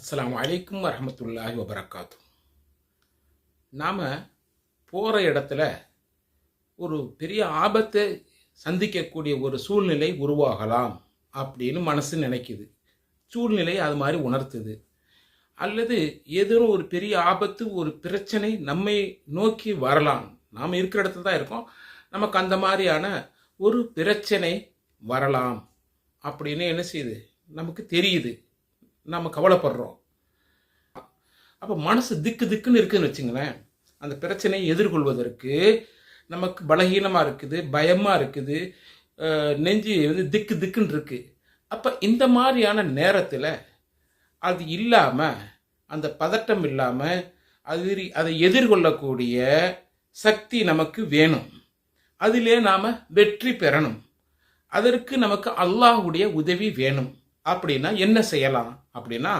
அஸ்லாம் அலைக்கும் வரமத்துல்லாஹி வபரக்காத்து நாம் போகிற இடத்துல ஒரு பெரிய ஆபத்தை சந்திக்கக்கூடிய ஒரு சூழ்நிலை உருவாகலாம் அப்படின்னு மனசு நினைக்குது. சூழ்நிலை அது மாதிரி உணர்த்துது. அல்லது ஏதோ ஒரு பெரிய ஆபத்து ஒரு பிரச்சனை நம்மை நோக்கி வரலாம். நாம் இருக்கிற இடத்துல தான் இருக்கோம். நமக்கு அந்த மாதிரியான ஒரு பிரச்சனை வரலாம் அப்படின்னு என்ன செய்யுது? நமக்கு தெரியுது. நம்ம கவலைப்படுறோம். அப்போ மனசு திக்கு திக்குன்னு இருக்குன்னு வச்சுங்களேன். அந்த பிரச்சனையை எதிர்கொள்வதற்கு நமக்கு பலகீனமாக இருக்குது பயமாக இருக்குது நெஞ்சு வந்து திக்கு திக்குன்னு இருக்குது அப்போ இந்த மாதிரியான நேரத்தில் அது இல்லாமல் அந்த பதட்டம் இல்லாமல் அது அதை எதிர்கொள்ளக்கூடிய சக்தி நமக்கு வேணும். அதிலே நாம் வெற்றி பெறணும். அதற்கு நமக்கு அல்லாஹுடைய உதவி வேணும். அப்படின்னா என்ன செய்யலாம்? அப்படின்னா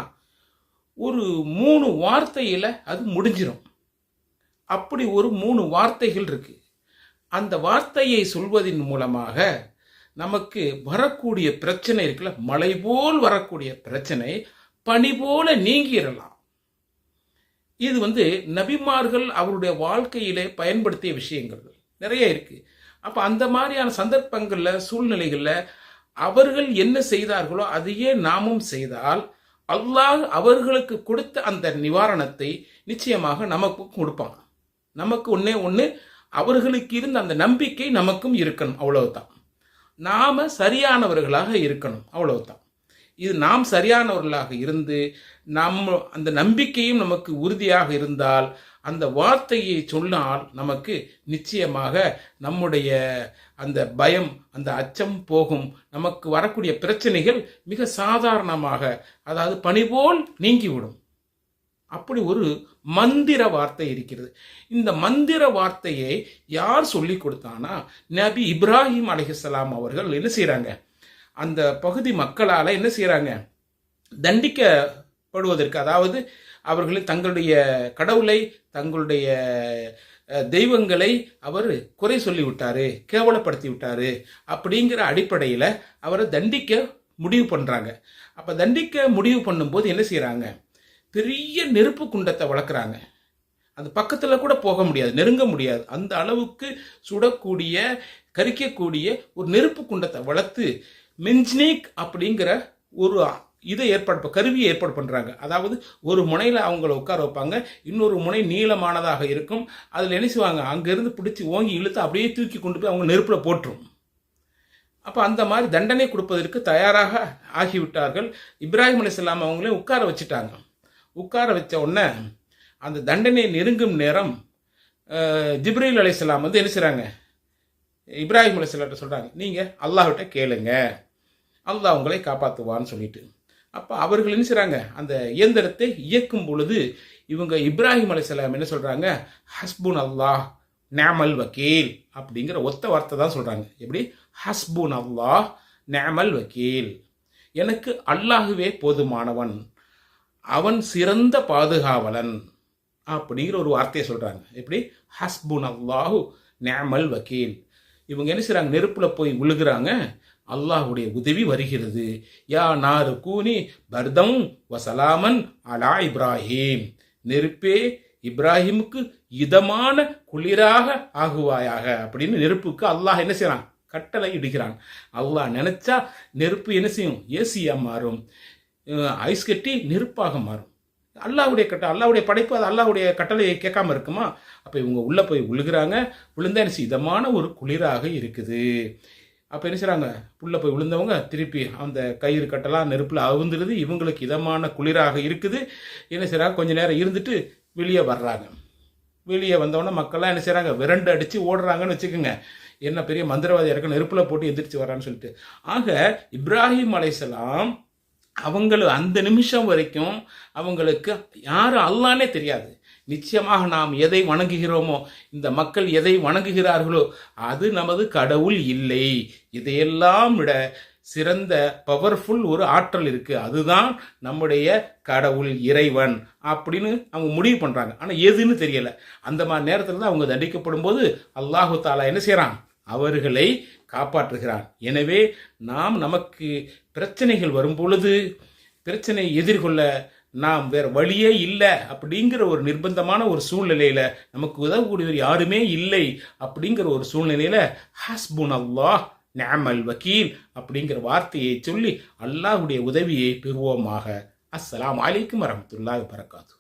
ஒரு மூணு வார்த்தையில் அது முடிஞ்சிடும் அப்படி ஒரு மூணு வார்த்தைகள் இருக்கு. அந்த வார்த்தையை சொல்வதன் மூலமாக நமக்கு வரக்கூடிய பிரச்சனை இருக்குல்ல மலை போல் வரக்கூடிய பிரச்சனை பனி போல நீங்கிடலாம் இது வந்து நபிமார்கள் அவருடைய வாழ்க்கையிலே பயன்படுத்திய விஷயங்கள். நிறைய இருக்கு. அப்போ அந்த மாதிரியான சந்தர்ப்பங்களில் சூழ்நிலைகளில் அவர்கள் என்ன செய்தார்களோ அதையே நாமும் செய்தால் அல்லாஹ் அவர்களுக்கு கொடுத்த அந்த நிவாரணத்தை நிச்சயமாக நமக்கு கொடுப்பாங்க நமக்கு ஒன்றே ஒன்று அவர்களுக்கு இருந்த அந்த நம்பிக்கை நமக்கும் இருக்கணும் அவ்வளவுதான். நாம சரியானவர்களாக இருக்கணும் அவ்வளவுதான். இது நாம் சரியானவர்களாக இருந்து நம் அந்த நம்பிக்கையும் நமக்கு உறுதியாக இருந்தால் அந்த வார்த்தையை சொன்னால் நமக்கு நிச்சயமாக நம்முடைய அந்த பயம் அந்த அச்சம் போகும். நமக்கு வரக்கூடிய பிரச்சனைகள் மிக சாதாரணமாக அதாவது பணிபோல் நீங்கிவிடும். அப்படி ஒரு மந்திர வார்த்தை இருக்கிறது. இந்த மந்திர வார்த்தையை யார் சொல்லி கொடுத்தானா நபி இப்ராஹிம் அலைஹிஸ்ஸலாம் அவர்கள் என்ன செய்கிறாங்க அந்த பகுதி மக்களால் என்ன செய்கிறாங்க தண்டிக்க படுவதற்கு அதாவது அவர்கள் தங்களுடைய கடவுளை தங்களுடைய தெய்வங்களை அவர் குறை சொல்லிவிட்டாரு கேவலப்படுத்தி விட்டாரு அப்படிங்கிற அடிப்படையில் அவரை தண்டிக்க முடிவு பண்ணுறாங்க அப்போ தண்டிக்க முடிவு பண்ணும்போது என்ன செய்கிறாங்க பெரிய நெருப்பு குண்டத்தை வளர்க்குறாங்க. அந்த பக்கத்தில் கூட போக முடியாது நெருங்க முடியாது. அந்த அளவுக்கு சுடக்கூடிய கரிக்கக்கூடிய ஒரு நெருப்பு குண்டத்தை வளர்த்து மெஞ்ச்னேக் அப்படிங்கிற ஒரு இதை ஏற்பாடு கருவியை ஏற்பாடு பண்ணுறாங்க அதாவது ஒரு முனையில் அவங்கள உட்கார வைப்பாங்க. இன்னொரு முனை நீளமானதாக இருக்கும். அதில் என்ன செய்வாங்க? அங்கேருந்து பிடிச்சி ஓங்கி இழுத்து அப்படியே தூக்கி கொண்டு போய் அவங்க நெருப்பில் போட்டுரும். அப்போ அந்த மாதிரி தண்டனை கொடுப்பதற்கு தயாராக ஆகிவிட்டார்கள். இப்ராஹிம் அலிஸ்லாம் அவங்களே உட்கார வச்சுட்டாங்க. உட்கார வச்ச உடனே அந்த தண்டனை நெருங்கும் நேரம் அஹ், ஜிப்ரீல் அலைஹிஸ்ஸலாம் வந்து என்ன செய்கிறாங்க இப்ராஹிம் அலைஹிஸ்ஸலாம்ட்ட சொல்கிறாங்க நீங்கள் அல்லாஹ்கிட்ட கேளுங்க. அல்லாஹ் உங்களை காப்பாற்றுவான்னு சொல்லிட்டு. அப்போ அவர்கள் என்ன செய்கிறாங்க அந்த இயந்திரத்தை இயக்கும் பொழுது இவங்க இப்ராஹிம் அலைஹிஸ்ஸலாம் என்ன சொல்கிறாங்க ஹஸ்புன் அல்லாஹ் நேமல் வக்கீல் அப்படிங்கிற ஒத்த வார்த்தை தான் சொல்கிறாங்க எப்படி? ஹஸ்புன் அல்லாஹ் நேமல் வக்கீல் எனக்கு அல்லாஹுவே போதுமானவன் அவன் சிறந்த பாதுகாவலன் அப்படிங்கிற ஒரு வார்த்தையை சொல்கிறாங்க எப்படி? ஹஸ்புன் அல்லாஹு நேமல் வக்கீல் இவங்க என்ன செய்கிறாங்க நெருப்பில் போய் விழுகிறாங்க அல்லாஹ்வுடைய உதவி வருகிறது. யா நாரு கூனி பர்தம் வசலாமன் அலா இப்ராஹிம். நெருப்பே இப்ராஹிமுக்கு இதமான குளிராக ஆகுவாயாக அப்படின்னு நெருப்புக்கு அல்லாஹ் என்ன செய்யறான்? கட்டளை இடுகிறான். அல்லாஹ் நினைச்சா நெருப்பு என்ன செய்யும்? ஏசியா மாறும். ஐஸ் கட்டி நெருப்பாக மாறும். அல்லாஹ்வுடைய கட்ட அல்லாவுடைய படைப்பு அது அல்லாவுடைய கட்டளையை கேட்காம இருக்குமா? அப்போ இவங்க உள்ளே போய் விழுகிறாங்க விழுந்தா என்ன செய்யும்? இதமான ஒரு குளிராக இருக்குது. அப்போ என்ன செய்கிறாங்க புள்ள போய் விழுந்தவங்க திருப்பி அந்த கயிறு கட்டெல்லாம் நெருப்பில் அவுந்துடுது இவங்களுக்கு இதமான குளிராக இருக்குது. என்ன செய்கிறாங்க கொஞ்ச நேரம் இருந்துட்டு வெளியே வர்றாங்க. வெளியே வந்தவொடனே மக்கள்லாம் என்ன செய்கிறாங்க விரண்டு அடித்து ஓடுறாங்கன்னு வச்சுக்கோங்க. என்ன பெரிய மந்திரவாதி இறக்க நெருப்பில் போட்டு எந்திரிச்சு வரான்னு சொல்லிட்டு. ஆக இப்ராஹிம் அலைசலாம் அவங்கள அந்த நிமிஷம் வரைக்கும் அவங்களுக்கு யாரும் அல்லானே தெரியாது. நிச்சயமாக நாம் எதை வணங்குகிறோமோ இந்த மக்கள் எதை வணங்குகிறார்களோ அது நமது கடவுள் இல்லை. இதையெல்லாம் விட சிறந்த பவர்ஃபுல் ஒரு ஆற்றல் இருக்கு. அதுதான் நம்முடைய கடவுள் இறைவன் அப்படின்னு அவங்க முடிவு பண்றாங்க. ஆனால் எதுன்னு தெரியல. அந்த மாதிரி நேரத்தில் தான் அவங்க தண்டிக்கப்படும் போது அல்லாஹு தாலா என்ன செய்கிறான் அவர்களை காப்பாற்றுகிறான். எனவே நாம் நமக்கு பிரச்சனைகள் வரும் பொழுது பிரச்சனை எதிர்கொள்ள நாம் வேற வழியே இல்லை அப்படிங்கிற ஒரு நிர்பந்தமான ஒரு சூழ்நிலையில நமக்கு உதவக்கூடியவர் யாருமே இல்லை அப்படிங்கிற ஒரு சூழ்நிலையில ஹஸ்புன் அல்லாஹ் நேமல் வக்கீல் அப்படிங்கிற வார்த்தையை சொல்லி அல்லாஹுடைய உதவியை பெறுவோமாக. அஸ்லாம் அலைக்கும் வரமத்துல்லாஹ் வபரகாத்துஹு